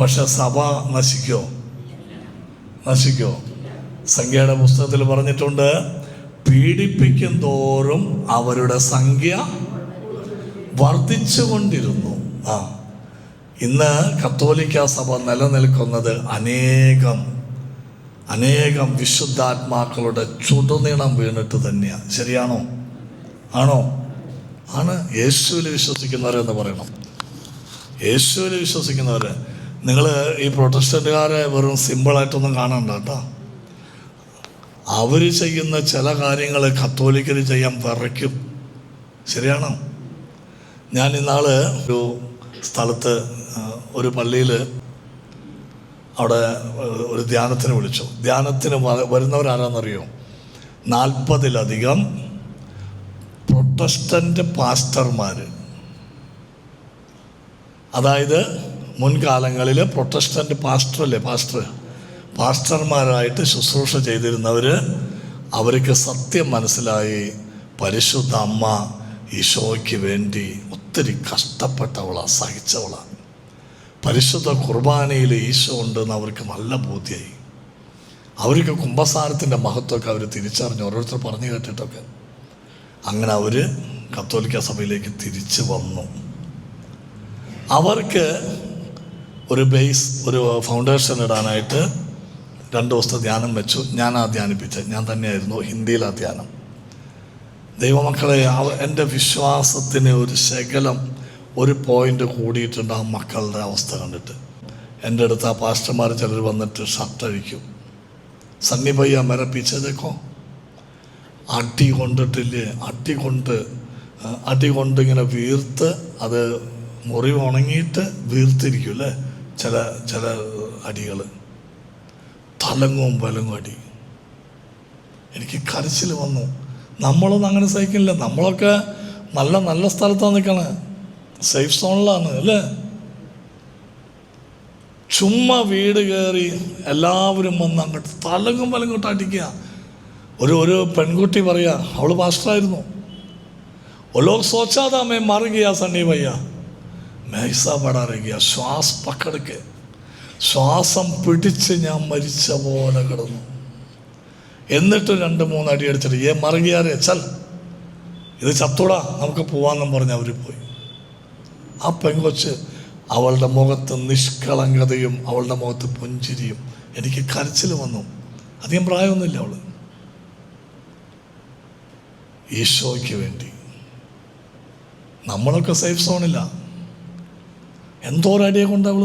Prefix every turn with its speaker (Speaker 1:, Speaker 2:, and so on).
Speaker 1: പക്ഷെ സഭ നശിക്കോ? നശിക്കോ? സംഖ്യയുടെ പുസ്തകത്തിൽ പറഞ്ഞിട്ടുണ്ട് പീഡിപ്പിക്കും തോറും അവരുടെ സംഖ്യ വർദ്ധിച്ചുകൊണ്ടിരുന്നു. ആ ഇന്ന് കത്തോലിക്ക സഭ നിലനിൽക്കുന്നത് അനേകം അനേകം വിശുദ്ധാത്മാക്കളുടെ ചുടുനീളം വീണിട്ട് തന്നെയാണ് ശരിയാണോ? ആണോ? ആണ് യേശുവിൽ വിശ്വസിക്കുന്നവരെന്ന് പറയണം. യേശുവിൽ വിശ്വസിക്കുന്നവർ നിങ്ങൾ ഈ പ്രൊട്ടസ്റ്റന്റുകാരെ വെറും സിമ്പിളായിട്ടൊന്നും കാണണ്ട കേട്ടോ. അവർ ചെയ്യുന്ന ചില കാര്യങ്ങൾ കത്തോലിക്കൽ ചെയ്യാൻ വിറയ്ക്കും ശരിയാണോ? ഞാൻ ഇന്നാൾ ഒരു സ്ഥലത്ത് ഒരു പള്ളിയിൽ അവിടെ ഒരു ധ്യാനത്തിന് വിളിച്ചു. ധ്യാനത്തിന് വരുന്നവരാരാണെന്നറിയോ നാൽപ്പതിലധികം പ്രൊട്ടസ്റ്റന്റ് പാസ്റ്റർമാർ അതായത് മുൻകാലങ്ങളിൽ പ്രൊട്ടസ്റ്റന്റ് പാസ്റ്ററല്ലേ പാസ്റ്റർ പാസ്റ്റർമാരായിട്ട് ശുശ്രൂഷ ചെയ്തിരുന്നവർ അവർക്ക് സത്യം മനസ്സിലായി. പരിശുദ്ധ അമ്മ ഈശോയ്ക്ക് വേണ്ടി ഒത്തിരി കഷ്ടപ്പെട്ടവളാണ് സഹിച്ചവളാണ് പരിശുദ്ധ കുർബാനയിൽ ഈശോ ഉണ്ടെന്ന് അവർക്ക് നല്ല ബോധ്യമായി അവർക്ക് കുംഭസാരത്തിന്റെ മഹത്വമൊക്കെ അവർ തിരിച്ചറിഞ്ഞു ഓരോരുത്തർ പറഞ്ഞു കേട്ടിട്ടൊക്കെ. അങ്ങനെ അവർ കത്തോലിക്ക സഭയിലേക്ക് തിരിച്ചു വന്നു. അവർക്ക് ഒരു ബേസ് ഒരു ഫൗണ്ടേഷൻ ഇടാനായിട്ട് രണ്ട് ദിവസത്തെ ധ്യാനം വെച്ചു. ആ ധ്യാനിപ്പിച്ചത്. ഞാൻ തന്നെയായിരുന്നു ഹിന്ദിയിലാ ധ്യാനം. ദൈവമക്കളെ എന്റെ വിശ്വാസത്തിന് ഒരു ശകലം ഒരു പോയിന്റ് കൂടിയിട്ടുണ്ട് ആ മക്കളുടെ അവസ്ഥ കണ്ടിട്ട്. എന്റെ അടുത്ത് ആ പാസ്റ്റർമാർ ചിലർ വന്നിട്ട് ഷർട്ട് അഴിക്കും. സണ്ണി പയ്യ മെരപ്പിച്ചതേക്കോ അടി കൊണ്ടിട്ടില്ലേ? അടി കൊണ്ട് അടി കൊണ്ട് ഇങ്ങനെ വീർത്ത് അത് മുറിവ് ഉണങ്ങിയിട്ട് വീർത്തിരിക്കും അല്ലേ? ചില ചില അടികൾ തലങ്ങും വലങ്ങും അടി. എനിക്ക് കരച്ചിൽ വന്നു. നമ്മളൊന്നും അങ്ങനെ സഹിക്കില്ല നമ്മളൊക്കെ നല്ല നല്ല സ്ഥലത്താണ് നിൽക്കണേ. സേഫ് സോണിലാണ് അല്ലേ? ചുമ്മാ വീട് കയറി എല്ലാവരും വന്ന് അങ്ങോട്ട് തലങ്ങും വലങ്ങോട്ട് അടിക്കുക. ഒരു ഒരു പെൺകുട്ടി പറയുക അവൾ മാസ്റ്ററായിരുന്നു ഒലോ സോച്ചാതാമേ മറുകിയ സണ്ണി ഭയ്യ. മേസ ऐसा बड़ा रह गया ശ്വാസം പിടിച്ച് ഞാൻ മരിച്ച പോലെ കിടന്നു. എന്നിട്ട് രണ്ട് മൂന്ന് അടി അടിച്ചിട്ട് ഏ മറുകിയാറേ ചൽ. ഇത് ചത്തൂടാ നമുക്ക് പോവാന്നും പറഞ്ഞ് അവർ പോയി. ആ പെങ്കൊച്ച് അവളുടെ മുഖത്ത് നിഷ്കളങ്കതയും അവളുടെ മുഖത്ത് പുഞ്ചിരിയും എനിക്ക് കരച്ചിൽ വന്നു. അധികം പ്രായമൊന്നുമില്ല അവൾ. ഈശോയ്ക്ക് വേണ്ടി. നമ്മളൊക്കെ സേഫ് സോണില്ല എന്തോരടിയെ കൊണ്ട് അവൾ.